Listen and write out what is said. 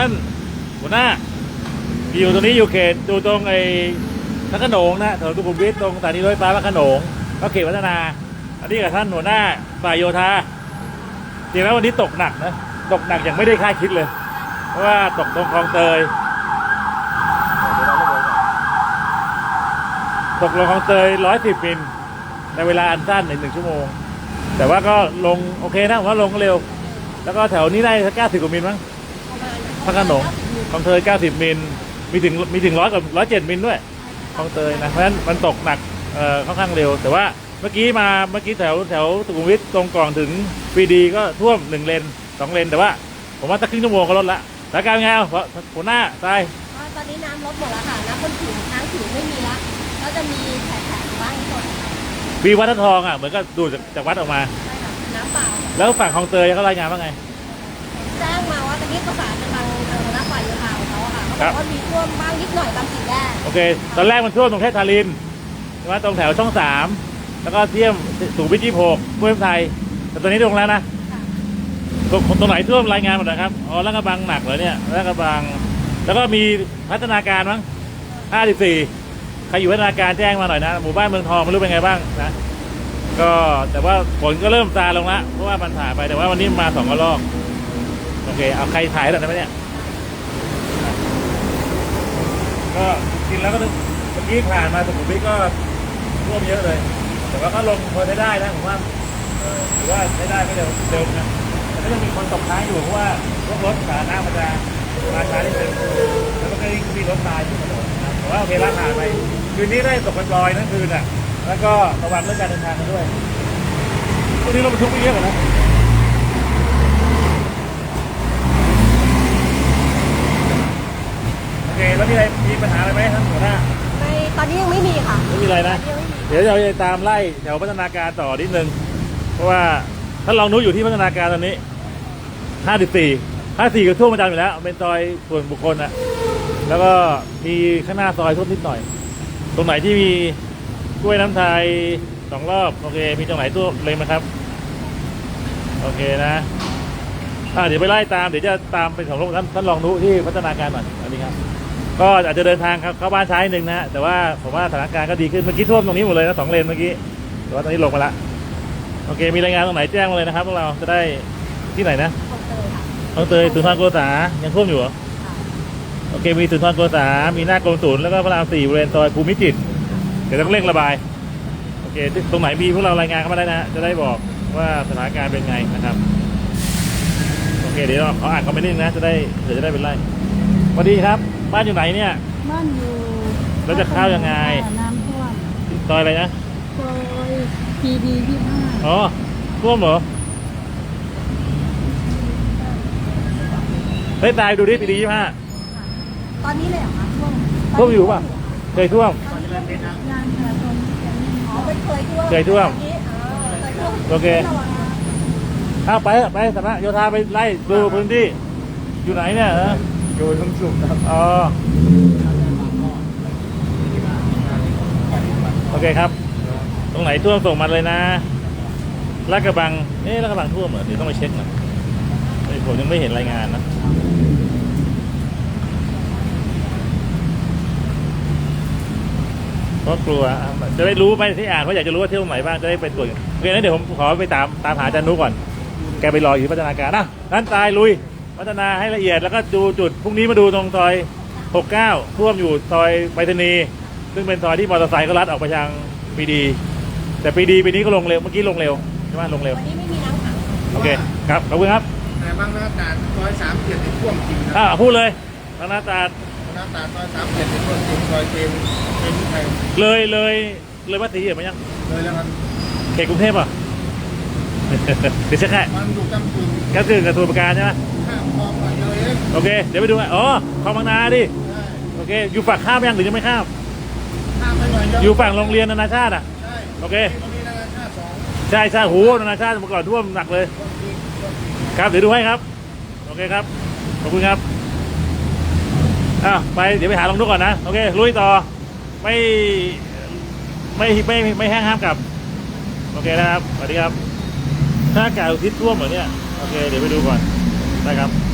ั่นหัวหน้า อยู่ตรงนี้อยู่เขตอยู่ตรงไอ้พระขนงนะถนนสุขุมวิทตรงสถานีรถไฟฟ้าพระขนงก็เขตวัฒนา อันนี้กับท่านหัวหน้าฝ่ายโยธาจริงแล้ววันนี้ตกหนักนะ ตกหนักอย่างไม่ได้คาดคิดเลย เพราะว่าตกตรงคลองเตยตกลงคลองเตยร้อยสิบมิลในเวลาอันสั้นในหนึ่งชั่วโมง แต่ว่าก็ลงโอเคนะผมว่าลงเร็ว แล้วก็แถวนี้ได้สักเก้าสิบกว่ามิลมั้ง ระโขนงคลองเตยเก้าสิบมิล มีถึงมีถึงร้อยกับร้อยเจ็ดมิลด้วยคลองเตยนะเพราะฉะนั้นมันตกหนักเอ่อค่อนข้างเร็ว แต่ว่าเมื่อกี้มาเมื่อกี้แถวแถวสุขุมวิทตรงก่อนถึงปีดีก็ท่วมหนึ่งเลนสองเลนแต่ว่าผมว่าสักครึ่งชั่วโมงก็ลดละแล้วการไงเอาหัวหน้าทรายก็ตอนนี้น้ำลดหมดแล้วค่ะน้ำบนผิวน้ำผิวไม่มีแล้วก็จะมีแผลๆบ้างนิดหน่อยค่ะวีวัดทองอะเหมือนก็ดูดจากจากวัดออกมาใช่ค่ะน้ำเปล่าแล้วฝั่งคลองเตยเขารายงานว่าไงแจ้งมาว่าตอนนี้ประสานกับทาง ค่ะเขาบครัอบกว่ามีท่วมบ้างนิดหน่อยตามสี่แยกโอเค ตอนแรกมันท่วมตรงเทพทารินใช่ไหมตรงแถวช่องสาม แล้วก็เทียมสูงวิจิโพกกล้วยไทย แต่ตอนนี้ลงแล้วนะค่ะตรงตรงไหนท่วมรายงานหมดนะครับ อ๋อลาดกระบังหนักเหรอเนี่ยลาดกระบัง แล้วก็มีพัฒนาการมั้ง54 ใครอยู่พัฒนาการแจ้งมาหน่อยนะ หมู่บ้านเมืองทองไม่รู้เป็นไงบ้างนะ ก็แต่ว่าฝนก็เริ่มซาลงละเพราะว่ามันผ่านไป แต่ว่าวันนี้มาสองกระลอก โอเค เอาใครถ่ายหน่อยได้ไหมเนี่ย ก็จริง แล้วก็เมื่อกี้ผ่านมาสุขุมวิทก็ท่วมเยอะเลย แต่ว่าก็ลงพอใช้ได้นะผมว่าเออถือว่าใช้ได้ไม่เร็วเร็วนะแต่ก็ยังมีคนตกค้างอยู่เพราะว่ารถรถสาธารณะมันจะมาช้านิดนึงแล้วก็ยังมีรถตายอยู่ถนนนะแต่ว่าโอเคละผ่านไปคืนนี้ได้ตกปล่อยทั้งคืนอะ แล้วก็ระวังเรื่องการเดินทางกันด้วยวกนี้รถบรรทุกไม่เยอะกว่านะ โอเค แล้ว มีอะไรมีปัญหาอะไรไหมท่านหัวหน้าไม่ตอนนี้ยังไม่มีค่ะ ไม่มีอะไรนะ ยังไม่มีเดี๋ยวเราจะตามไล่แถวพัฒนาการต่อนิดนึง เพราะว่าท่านลองนู้อยู่ที่พัฒนาการตอนนี้ 54 54ก็ท่วมประจำอยู่แล้ว เป็นซอยส่วนบุคคลอะแล้วก็มีข้างหน้าซอยท่วมนิดหน่อย ตรงไหนที่มีกล้วยน้ำไทยสองรอบ โอเค มีตรงไหนท่วมเลยไหมครับ โอเคนะอ่าเดี๋ยวไปไล่ตาม เดี๋ยวจะตามไปของท่านท่านลองนู้ที่พัฒนาการหน่อยอันนี้ครับ ก็อาจจะเดินทางครับเข้าบ้านช้านิดนึงนะฮะแต่ว่าผมว่าสถานการณ์ก็ดีขึ้นเมื่อกี้ท่วมตรงนี้หมดเลยนะสองเลนเมื่อกี้แต่ว่าตอนนี้ลงมาละโอเค มีรายงานตรงไหนแจ้งมาเลยนะครับพวกเราจะได้ที่ไหนนะของเตยค่ะ คลองเตยสุนทรโกษายังท่วมอยู่เหรอค่ะโอเค มีสุนทรโกษา มีหน้ากรมศูนย์แล้วก็พระรามสี่บริเวณซอยภูมิจิตรเดี๋ยวต้องเร่งระบายโอเคตรงไหนมีพวกเรารายงานเข้ามาได้นะฮะจะได้บอกว่าสถานการณ์เป็นไงนะครับโอเคเดี๋ยวเราขออ่านคอมเมนต์นิดนึงนะจะได้เดี๋ยวจะได้เป็นไรส วัสดีครับ บ้านอยู่ไหนเนี่ย บ้านอยู่แล้วจะเข้ายังไง น้ำท่วมซอยอะไรนะซอยพีดีที่ห้าอ๋อท่วมเหรอเฮ้ยตายดูดิปีดียี่ห้าตอนนี้เลยเหรอคะท่วมท่วมอยู่ป่ะเคยท่วมยางค่ะตรงอ๋อเป็นเคยท่วมเคยท่วมตอนนี้อ๋อเคยท่วมโอเคระวังนะเอาไปเถอะไปสำนักโยธาไปไล่ดูพื้นที่ อยู่ไหนเนี่ย โดยทั้งสุขครับอ๋อโอเคครับ ตรงไหนท่วมส่งมาเลยนะลาดกระบังเอ๊ะลาดกระบังท่วมเหรอเดี๋ยวต้องไปเช็คหน่อยผมยังไม่เห็นรายงานนะเพราะกลัวจะได้รู้ไปที่อ่านเพราะอยากจะรู้ว่าเที่ยวไหนบ้างจะได้ไปตรวจโอเคงั้นเดี๋ยวผมขอไปตามตามหาอาจารย์นุก่อน แกไปรออยู่ที่พัฒนาการนะนั้นตายลุย พัฒนาให้ละเอียดแล้วก็ดูจุดพรุ่งนี้มาดูตรงซอย 69 ท่วมอยู่ซอยไปรษณีย์ซึ่งเป็นซอยที่มอเตอร์ไซค์ก็ลัดออกไปทางปีดี แต่ปีดีปีนี้ก็ลงเร็วเมื่อกี้ลงเร็วใช่ไหมลงเร็ววันนี้ไม่มีน้ำขังโอเคครับขอบคุณครับแต่บางหน้าตาซอยสามเจ็ดในท่วมจริงนะอ่าพูดเลยทางหน้าตาหน้าตาซอยสามเจ็ดในท่วมจริงซอยเกมเกมที่ไทยเลยเลยเลยวัดศรีเห็นไหมยังเลยแล้วครับเขตกรุงเทพอะเดี๋ยวเช็คให้มันอยู่กำกึ่งก็คือกับสมุทรปราการใช่ไหม ข้ามคลองมาเดียวเองโอเค เดี๋ยวไปดูอะอ๋อคลองบางนาดิ ใช่โอเค อยู่ฝั่งข้ามยังหรือยังไม่ข้าม ข้ามไปหน่อยเดีวอยู่ฝั่งโรงเรียนนานาชาติอะ ใช่โอเคก็มีนานาชาติสองใช่ใช่โหนานาชาติเมื่อก่อนท่วมหนักเลยท่วมจริงท่วมจริงครับ เดี๋ยวดูให้ครับ โอเคครับ ขอบคุณครับ อะไป เดี๋ยวไปหาลงนุกก่อนนะ โอเค ลุยต่อไม่ไม่ ไม่ ไม่ ไม่แห้งห้ามกลับ โอเคนะครับ สวัสดีครับ ถ้าอากาศอุทิศท่วมเหมือนเนี่ย โอเค เดี๋ยวไปดูก่อน นะครับ